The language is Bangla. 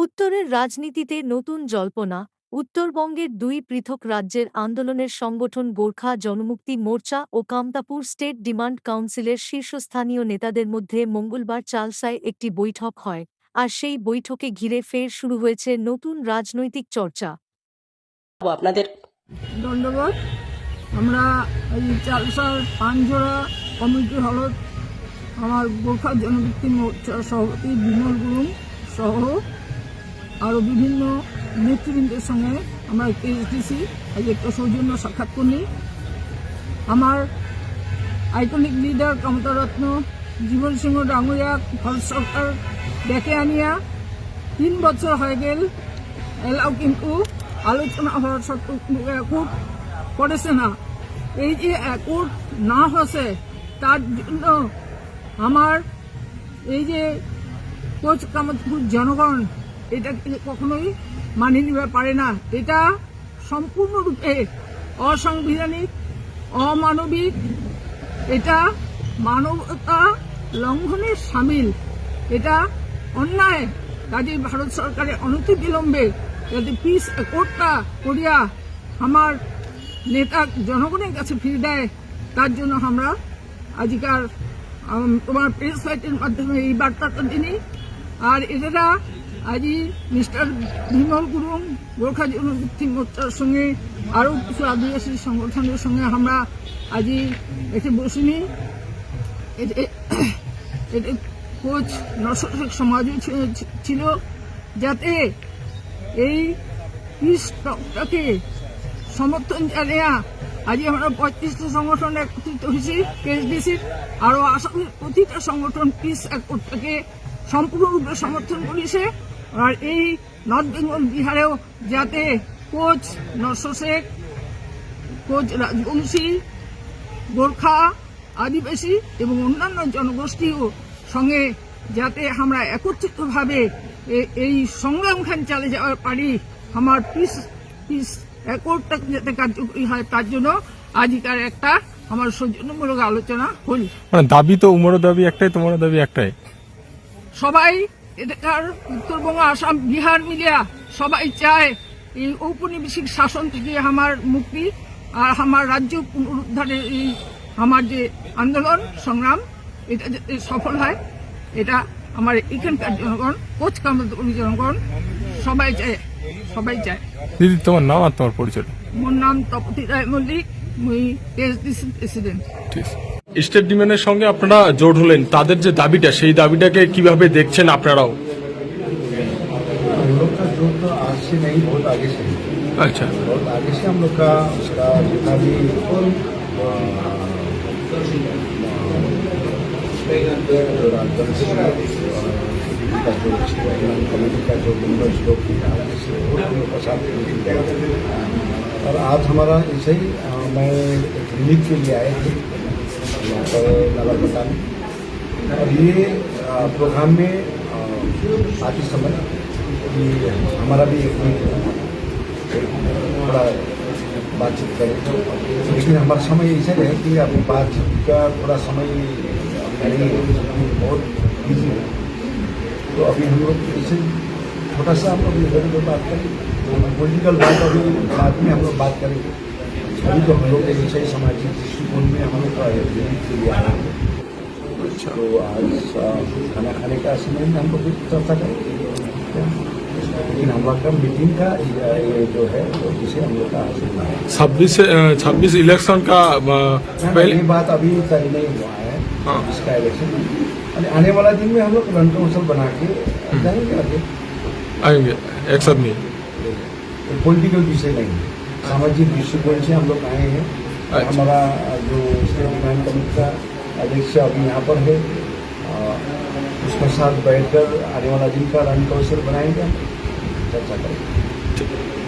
উত্তরের রাজনীতিতে নতুন জল্পনা উত্তরবঙ্গের দুই পৃথক রাজ্যের আন্দোলনের সংগঠন গোর্খা জনমুক্তি মোর্চা ও কামতাপুর স্টেট ডিমান্ড কাউন্সিলের শীর্ষস্থানীয় নেতাদের মধ্যে মঙ্গলবার চালসায় একটি বৈঠক হয় আর সেই বৈঠকে ঘিরে ফের শুরু হয়েছে নতুন রাজনৈতিক চর্চা। আপনাদের ধন্যবাদ। আমরা এই চালসার পানজোড়া কমিটি হলত আমার গোর্খা জনভিত্তি মোর্চার সভাপতি বিমল গুরুং সহ আরও বিভিন্ন নেতৃবৃন্দের সঙ্গে আমরা কেএসডিসি আজ একটা সৌজন্য সাক্ষাৎ করি আমার আইকনিক লিডার ক্ষমতারত্ন জীবন সিংহ ডাঙ্গুরিয়া ভারত সরকার ডেকে আনিয়া তিন বছর হয়ে গেল এলাও কিন্তু আলোচনা হওয়ার সত্ত্বেও একট করেছে না। এই যে একট না হসে তার জন্য আমার এই যে কোচ কামাতপুর জনগণ এটাকে কখনোই মানিয়ে নিতে পারে না। এটা সম্পূর্ণরূপে অসাংবিধানিক, অমানবিক, এটা মানবতা লঙ্ঘনের সামিল। এটা অন্যায়। কাজে ভারত সরকারের অনতি বিলম্বে যাতে পিস কোর্টটা করিয়া আমার নেতা জনগণের কাছে ফিরে দেয়, তার জন্য আমরা আজকার তোমার প্রেস ফাইটের মাধ্যমে এই বার্তাটা দিনি। আর এরা আজই মিস্টার বিমল গুরুং গোর্খা জনগোষ্ঠী মোর্চার সঙ্গে আরও কিছু আদিবাসী সংগঠনের সঙ্গে। আমরা আজই এসে বসিনি। এতে- এতে কোচ নশক সমাজও ছি- ছিল যাতে এই পিস টকটাকে সমর্থন জানিয়া আজ আমরা পঁয়ত্রিশটা সংগঠন একত্রিত হয়েছি কেএসডিসির আরও আসামের প্রতিটা সংগঠন পিস একটাকে সম্পূর্ণরূপে সমর্থন করেছে। আর এই নর্থ বেঙ্গল বিহারেও যাতে কোচ নর্স শেখ কোচ রাজবংশী গোর্খা আদিবাসী এবং অন্যান্য জনগোষ্ঠীও সঙ্গে যাতে আমরা একত্রিতভাবে এই সংগ্রামখান চালে যাওয়ার পারি আমার পিস পিস একটটা যাতে কার্যকরী হয় তার জন্য আজকার একটা আমার সৌজন্যমূলক আলোচনা হল। মানে দাবি তো উমরও দাবি একটাই তোমারও দাবি একটাই? সবাই এটাকার উত্তরবঙ্গ আসাম বিহার মিলিয়া সবাই চায় এই ঔপনিবেশিক শাসন থেকে আমার মুক্তি আর আমার রাজ্য পুনরুদ্ধারের এই আমার যে আন্দোলন সংগ্রাম এটা যাতে সফল হয় এটা আমার এখানকার জনগণ কোচ কামতী জনগণ সবাই চায় সবাই চায়। দিদি তোমার নাম আর তোমার পরিচয়? মোর নাম তপতি রায় মল্লিক মুই এসডিসি প্রেসিডেন্ট। ঠিক স্টেট ডিম্যান্ডের সঙ্গে আপনারা জোট হলেন তাদের যে দাবিটা সেই দাবিটাকে কিভাবে দেখছেন আপনারাও हम लोग का जो तो आज से नहीं बहुत आगे से है। আচ্ছা बहुत आगे से हम लोग का उसका जितना भी का जो कमेटी का जो मेंबर्स लोग थे आगे से वो हम लोग का साथ मीटिंग किया और आज हमारा ऐसे ही अ, मैं एक रिलीफ के लिए आए थे नालाकोटा में और ये प्रोग्राम में इस समय ये हमारा भी एक थोड़ा बातचीत करें। लेकिन हमारा समय ऐसे है कि अब बातचीत का थोड़ा समय बहुत बिज़ी है। तो अभी हम लोग इसे छोटा सा हम लोग बात करें। पॉलिटिकल बात अभी बाद में हम लोग बात करेंगे। अभी तो हम लोग के जैसे सामाजिक दृष्टिकोण में हम लोग का यूनिट के है। अच्छा। तो आज खाना खाने का समय में हम लोग कुछ चर्चा करेंगे लेकिन हम मीटिंग का ये जो है जिसे हम लोग का हासिल है। छब्बीस छब्बीस इलेक्शन का पहली बात अभी तय नहीं हुआ है। हाँ। इसका इलेक्शन आने वाला दिन में हम लोग रन कौंसल बना के हम्म। जाएँगे आगे। आएँगे एक्शन में पॉलिटिकल विषय नहीं है। सामाजिक दृष्टिकोण से हम लोग आए हैं। अच्छा। हमारा जो स्टेट डिमांड कमिटी का अध्यक्ष अभी यहाँ पर है। उसके साथ बैठकर आने वाला दिन का रन कौशल बनाएँगे। चर्चा करेंगे।